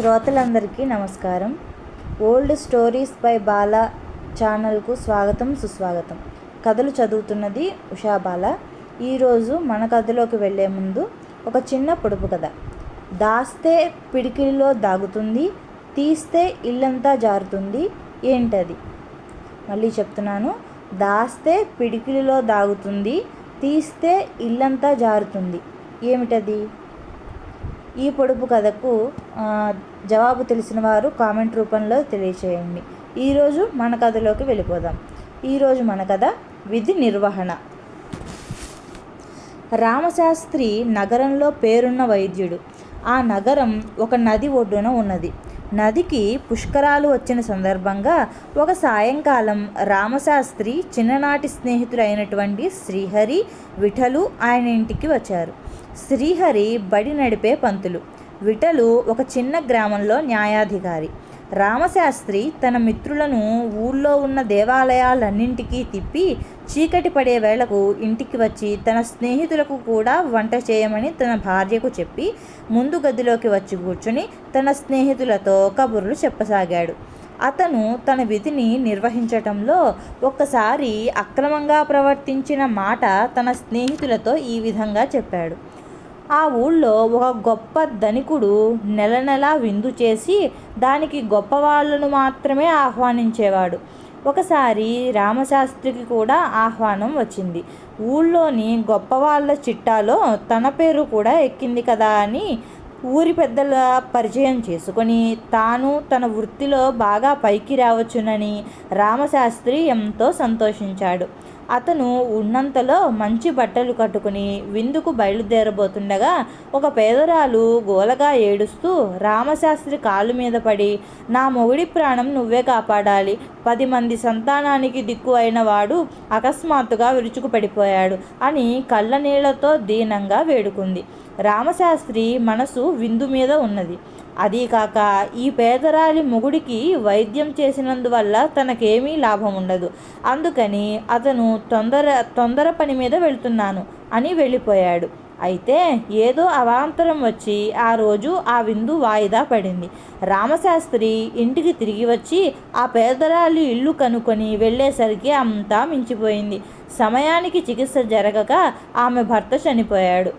శ్రోతలందరికీ నమస్కారం. Old stories by బాల ఛానల్కు స్వాగతం సుస్వాగతం. కథలు చదువుతున్నది ఉషా బాల. ఈరోజు మన కథలోకి వెళ్ళే ముందు ఒక చిన్న పొడుపు కథ. దాస్తే పిడికిలిలో దాగుతుంది తీస్తే ఇల్లంతా జారుతుంది ఏంటది? మళ్ళీ చెప్తున్నాను. దాస్తే పిడికిలిలో దాగుతుంది తీస్తే ఇల్లంతా జారుతుంది ఏమిటది? ఈ పొడుపు కథకు జవాబు తెలిసిన వారు కామెంట్ రూపంలో తెలియచేయండి. ఈరోజు మన కథలోకి వెళ్ళిపోదాం. ఈరోజు మన కథ విధి నిర్వహణ. రామశాస్త్రి నగరంలో పేరున్న వైద్యుడు. ఆ నగరం ఒక నది ఒడ్డున ఉన్నది. నదికి పుష్కరాలు వచ్చిన సందర్భంగా ఒక సాయంకాలం రామశాస్త్రి చిన్ననాటి స్నేహితుడైనటువంటి శ్రీహరి విఠలు ఆయన ఇంటికి వచ్చారు. శ్రీహరి బడి నడిపే పంతులు. విఠలు ఒక చిన్న గ్రామంలో న్యాయాధికారి. రామశాస్త్రి తన మిత్రులను ఊళ్ళో ఉన్న దేవాలయాలన్నింటికీ తిప్పి చీకటి పడే వేళకు ఇంటికి వచ్చి తన స్నేహితులకు కూడా వంట చేయమని తన భార్యకు చెప్పి ముందు గదిలోకి వచ్చి కూర్చుని తన స్నేహితులతో కబుర్లు చెప్పసాగాడు. అతను తన విధిని నిర్వహించటంలో ఒక్కసారి అక్రమంగా ప్రవర్తించిన మాట తన స్నేహితులతో ఈ విధంగా చెప్పాడు. ఆ ఊళ్ళో ఒక గొప్ప ధనికుడు నెల నెలా విందు చేసి దానికి గొప్ప వాళ్ళను మాత్రమే ఆహ్వానించేవాడు. ఒకసారి రామశాస్త్రికి కూడా ఆహ్వానం వచ్చింది. ఊళ్ళోని గొప్ప వాళ్ళ చిట్టాలో తన పేరు కూడా ఎక్కింది కదా అని ఊరి పెద్దల పరిచయం చేసుకొని తాను తన వృత్తిలో బాగా పైకి రావచ్చునని రామశాస్త్రి ఎంతో సంతోషించాడు. అతను ఉన్నంతలో మంచి బట్టలు కట్టుకుని విందుకు బయలుదేరబోతుండగా ఒక పేదరాలు గోలగా ఏడుస్తూ రామశాస్త్రి కాలు మీద పడి నా మొగుడి ప్రాణం నువ్వే కాపాడాలి. పది మంది సంతానానికి దిక్కు అయిన వాడు అకస్మాత్తుగా విరుచుకు పడిపోయాడు అని కళ్ళ నీళ్ళతో దీనంగా వేడుకుంది. రామశాస్త్రి మనసు విందు మీద ఉన్నది. అదీకాక ఈ పేదరాలి మొగుడికి వైద్యం చేసినందువల్ల తనకేమీ లాభం ఉండదు అందుకని అతను తొందర తొందర పని మీద వెళ్తున్నాను అని వెళ్ళిపోయాడు. అయితే ఏదో అవాంతరం వచ్చి ఆ రోజు ఆ విందు వాయిదా పడింది. రామశాస్త్రి ఇంటికి తిరిగి వచ్చి ఆ పేదరాలి ఇల్లు కనుక్కొని వెళ్ళేసరికి అంతా మించిపోయింది. సమయానికి చికిత్స జరగక ఆమె భర్త చనిపోయాడు.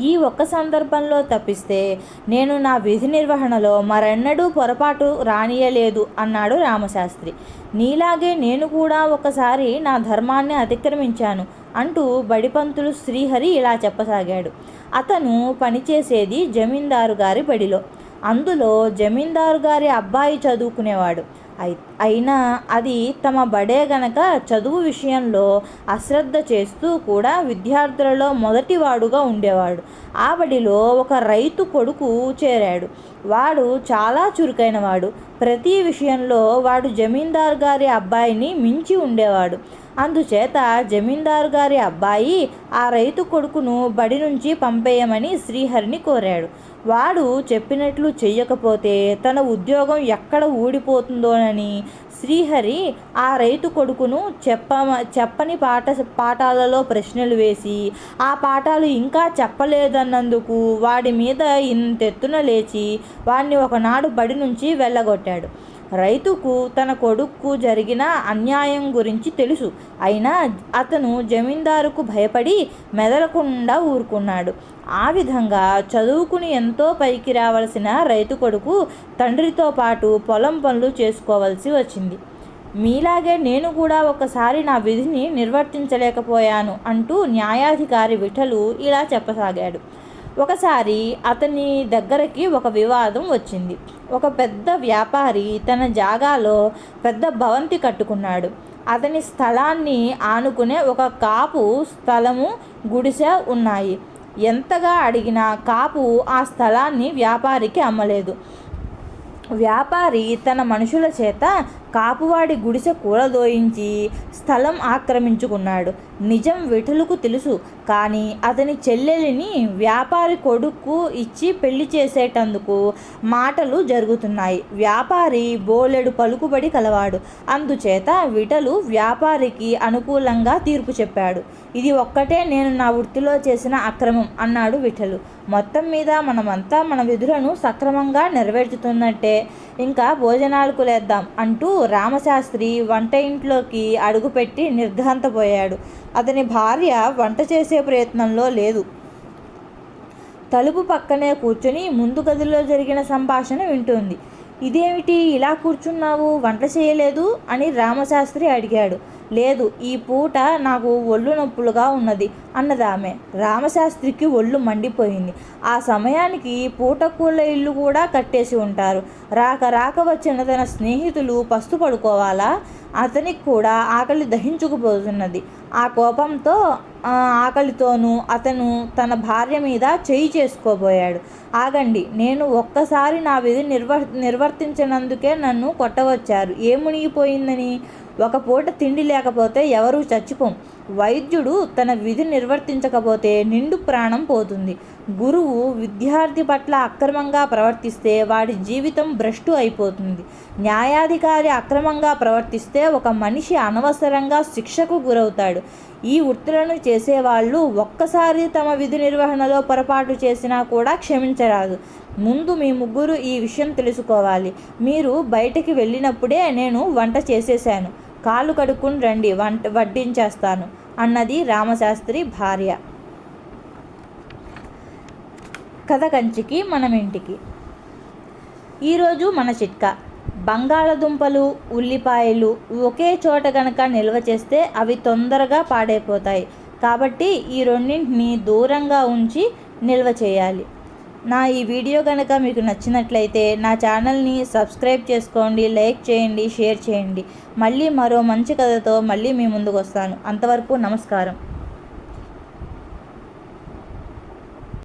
ఈ ఒక్క సందర్భంలో తప్పిస్తే నేను నా విధి నిర్వహణలో మరెన్నడూ పొరపాటు రానియలేదు అన్నాడు రామశాస్త్రి. నీలాగే నేను కూడా ఒకసారి నా ధర్మాన్ని అతిక్రమించాను అంటూ బడిపంతులు శ్రీహరి ఇలా చెప్పసాగాడు. అతను పనిచేసేది జమీందారు గారి బడిలో. అందులో జమీందారు గారి అబ్బాయి చదువుకునేవాడు. అయినా అది తమ బడే గనక చదువు విషయంలో అశ్రద్ధ చేస్తూ కూడా విద్యార్థులలో మొదటివాడుగా ఉండేవాడు. ఆ బడిలో ఒక రైతు కొడుకు చేరాడు. వాడు చాలా చురుకైనవాడు. ప్రతి విషయంలో వాడు జమీందారు గారి అబ్బాయిని మించి ఉండేవాడు. అందుచేత జమీందారు గారి అబ్బాయి ఆ రైతు కొడుకును బడి నుంచి పంపేయమని శ్రీహరిని కోరాడు. వాడు చెప్పినట్లు చెయ్యకపోతే తన ఉద్యోగం ఎక్కడ ఊడిపోతుందోనని శ్రీహరి ఆ రైతు కొడుకును చెప్ప చెప్పని పాఠ పాఠాలలో ప్రశ్నలు వేసి ఆ పాఠాలు ఇంకా చెప్పలేదన్నందుకు వాడి మీద ఇంతెత్తున లేచి వాడిని ఒకనాడు బడి నుంచి వెళ్ళగొట్టాడు. రైతుకు తన కొడుకు జరిగిన అన్యాయం గురించి తెలుసు. అయినా అతను జమీందారుకు భయపడి మెదలకుండా ఊరుకున్నాడు. ఆ విధంగా చదువుకుని ఎంతో పైకి రావలసిన రైతు కొడుకు తండ్రితో పాటు పొలం పనులు చేసుకోవలసి వచ్చింది. మీలాగే నేను కూడా ఒకసారి నా విధిని నిర్వర్తించలేకపోయాను అంటూ న్యాయాధికారి విఠలు ఇలా చెప్పసాగాడు. ఒకసారి అతని దగ్గరకి ఒక వివాదం వచ్చింది. ఒక పెద్ద వ్యాపారి తన జాగాలో పెద్ద భవంతి కట్టుకున్నాడు. అతని స్థలాన్ని ఆనుకునే ఒక కాపు స్థలము గుడిసె ఉన్నాయి. ఎంతగా అడిగినా కాపు ఆ స్థలాన్ని వ్యాపారికి అమ్మలేదు. వ్యాపారి తన మనుషుల చేత కాపువాడి గుడిసె కూలదోయించి స్థలం ఆక్రమించుకున్నాడు. నిజం విఠలుకు తెలుసు కానీ అతని చెల్లెలిని వ్యాపారి కొడుకు ఇచ్చి పెళ్ళి చేసేటందుకు మాటలు జరుగుతున్నాయి. వ్యాపారి బోలెడు పలుకుబడి కలవాడు. అందుచేత విఠలు వ్యాపారికి అనుకూలంగా తీర్పు చెప్పాడు. ఇది ఒక్కటే నేను నా వృత్తిలో చేసిన అక్రమం అన్నాడు విఠలు. మొత్తం మీద మనమంతా మన విధులను సక్రమంగా నెరవేర్చుతున్నట్టే ఇంకా భోజనాలకు లేద్దాం అంటూ రామశాస్త్రి వంట ఇంట్లోకి అడుగుపెట్టి నిర్ఘాంతపోయాడు. అతని భార్య వంట చేసే ప్రయత్నంలో లేదు. తలుపు పక్కనే కూర్చొని ముందు గదిలో జరిగిన సంభాషణ వింటుంది. ఇదేమిటి ఇలా కూర్చున్నావు? వంట చేయలేదు? అని రామశాస్త్రి అడిగాడు. లేదు ఈ పూట నాకు ఒళ్ళు నొప్పులుగా ఉన్నది అన్నదామె రామశాస్త్రికి ఒళ్ళు మండిపోయింది. ఆ సమయానికి పూటకూళ్ళ ఇల్లు కూడా కట్టేసి ఉంటారు. రాక రాక వచ్చిన తన స్నేహితులు పస్తు పడుకోవాలా? అతనికి కూడా ఆకలి దహించుకుపోతున్నది. ఆ కోపంతో ఆకలితోనూ అతను తన భార్య మీద చేయి చేసుకోబోయాడు. ఆగండి నేను ఒక్కసారి నా విధి నిర్వ నిర్వర్తించినందుకే నన్ను కొట్టవచ్చారు. ఏ మునిగిపోయిందని ఒక పూట తిండి లేకపోతే ఎవరూ చచ్చిపోం. వైద్యుడు తన విధి నిర్వర్తించకపోతే నిండు ప్రాణం పోతుంది. గురువు విద్యార్థి పట్ల అక్రమంగా ప్రవర్తిస్తే వాడి జీవితం భ్రష్టు అయిపోతుంది. న్యాయాధికారి అక్రమంగా ప్రవర్తిస్తే ఒక మనిషి అనవసరంగా శిక్షకు గురవుతాడు. ఈ వృత్తులను చేసేవాళ్ళు ఒక్కసారి తమ విధి నిర్వహణలో పొరపాటు చేసినా కూడా క్షమించరాదు. ముందు మీ ముగ్గురు ఈ విషయం తెలుసుకోవాలి. మీరు బయటికి వెళ్ళినప్పుడే నేను వంట చేసేసాను కాళ్ళు కడుక్కుని రండి వంట వడ్డించేస్తాను అన్నది రామశాస్త్రి భార్య. కథ కంచికి మనం ఇంటికి ఈరోజు మన చిట్కా. బంగాళదుంపలు ఉల్లిపాయలు ఒకే చోట గనక నిల్వ చేస్తే అవి తొందరగా పాడైపోతాయి. కాబట్టి ఈ రెండింటిని దూరంగా ఉంచి నిల్వ చేయాలి. నా ఈ వీడియో కనుక మీకు నచ్చినట్లయితే నా ఛానల్ని సబ్స్క్రైబ్ చేసుకోండి లైక్ చేయండి షేర్ చేయండి. మళ్ళీ మరో మంచి కథతో మళ్ళీ మీ ముందుకు వస్తాను. అంతవరకు నమస్కారం.